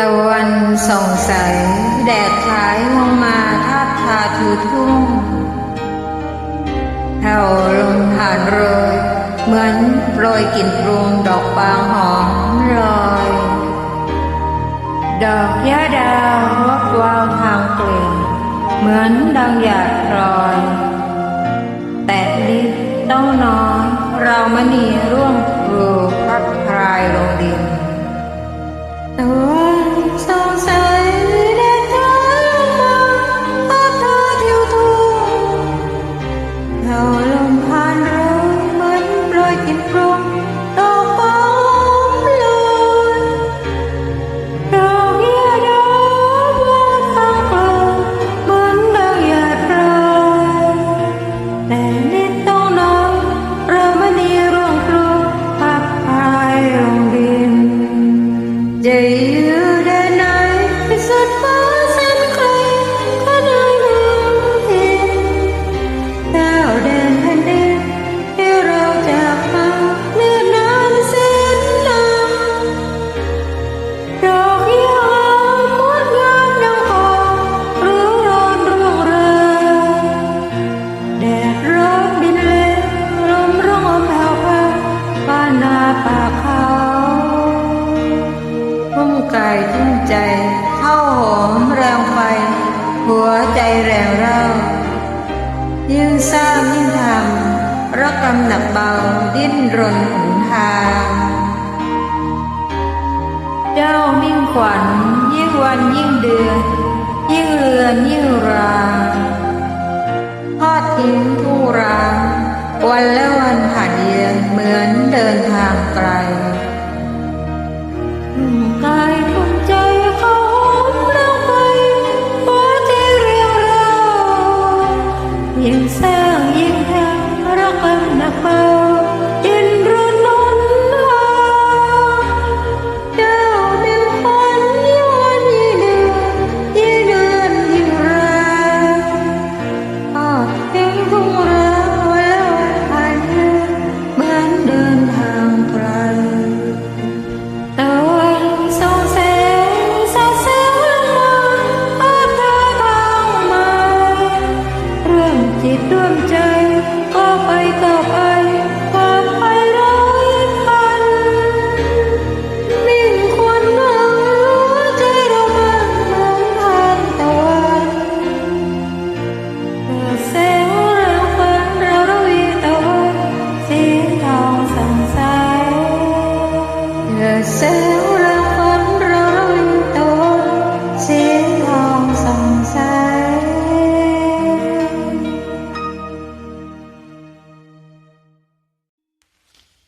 ตะวันส่องใส แดดฉายลงมาทาบทาคือทุ่งแถวลมผ่านโรย เหมือนโปรยกลิ่นปรุงดอกบางหอมลอย ดอกยาดาววับวาวทางกลิ่นเหมือนดังหยาดพลอย แต่นิดต้องน้อย เรามณีร่วงปลูพักพรายลงดินตะวั ทุ่มกายทุ่มใจ เข้าหอมแรงไฟ หัวใจแรงเร่า ยิ่งสร้างยิ่งทำรักกำหนักเบาดิ้นรนหนทาง เจ้ามิ่งขวัญยิ่งวันยิ่งเดือนยิ่งเลือนยิ่งรางทอดทิ้งทุรางวันและวันผ่านเยือนเหมือนเดินทางไกล yang hang rakam nakau